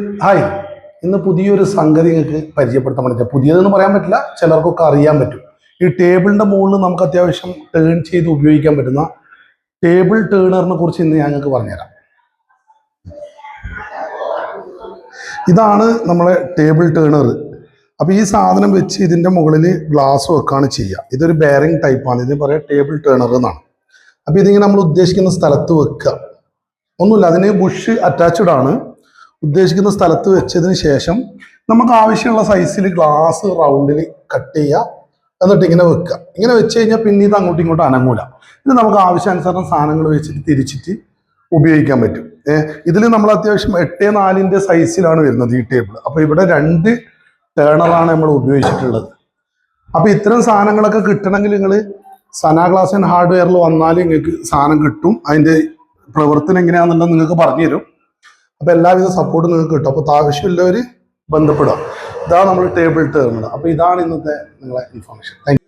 Hi. ഇന്ന് പുതിയൊരു സംഗതി നിങ്ങൾക്ക് പരിചയപ്പെടുത്താൻ പറ്റില്ല പുതിയതെന്ന് പറയാൻ പറ്റില്ല ചിലർക്കൊക്കെ അറിയാൻ പറ്റും. ഈ ടേബിളിന്റെ മുകളിൽ നമുക്ക് അത്യാവശ്യം ടേൺ ചെയ്ത് ഉപയോഗിക്കാൻ പറ്റുന്ന ടേബിൾ ടേണറിനെ കുറിച്ച് ഇന്ന് ഞാൻ നിങ്ങൾക്ക് പറഞ്ഞുതരാം. ഇതാണ് നമ്മളെ ടേബിൾ ടേണർ അപ്പോൾ ഈ സാധനം വെച്ച് ഇതിന്റെ മുകളിൽ ഗ്ലാസ് വെക്കുകയാണ് ചെയ്യുക. ഇതൊരു ബെയറിംഗ് ടൈപ്പാണ് ഇതിന് പറയാം ടേബിൾ ടേണർ എന്നാണ്. അപ്പോൾ ഇതിങ്ങനെ നമ്മൾ ഉദ്ദേശിക്കുന്ന സ്ഥലത്ത് വെക്കുക. ഒന്നുമില്ല അതിന് ബുഷ് അറ്റാച്ച്ഡ് ആണ്. ഉദ്ദേശിക്കുന്ന സ്ഥലത്ത് വെച്ചതിന് ശേഷം നമുക്ക് ആവശ്യമുള്ള സൈസിൽ ഗ്ലാസ് റൗണ്ടിൽ കട്ട് ചെയ്യുക. എന്നിട്ട് ഇങ്ങനെ വെക്കുക. ഇങ്ങനെ വെച്ച് കഴിഞ്ഞാൽ പിന്നീട് അങ്ങോട്ടും ഇങ്ങോട്ടും അനങ്ങൂല. ഇത് നമുക്ക് ആവശ്യാനുസരണം സാധനങ്ങൾ വെച്ചിട്ട് തിരിച്ചിട്ട് ഉപയോഗിക്കാൻ പറ്റും. ഇതിൽ നമ്മൾ അത്യാവശ്യം എട്ട് നാലിന്റെ സൈസിലാണ് വരുന്നത് ഈ ടേബിൾ അപ്പോൾ ഇവിടെ രണ്ട് ടേണറാണ് നമ്മൾ ഉപയോഗിച്ചിട്ടുള്ളത്. അപ്പോൾ ഇത്തരം സാധനങ്ങളൊക്കെ കിട്ടണമെങ്കിൽ നിങ്ങൾ സന ഗ്ലാസ് ആൻഡ് ഹാർഡ്വെയറിൽ വന്നാൽ നിങ്ങൾക്ക് സാധനം കിട്ടും. അതിന്റെ പ്രവർത്തനം എങ്ങനെയാണെന്നുണ്ടെന്ന് നിങ്ങൾക്ക് പറഞ്ഞു തരും അപ്പോൾ എല്ലാവിധ സപ്പോർട്ടും നിങ്ങൾക്ക് കിട്ടും. അപ്പോൾ ആവശ്യമുള്ളവർ ബന്ധപ്പെടുക. ഇതാണ് നമ്മൾ ടേബിൾ ടേണർ അപ്പോൾ ഇതാണ് ഇന്നത്തെ നിങ്ങളെ ഇൻഫർമേഷൻ താങ്ക്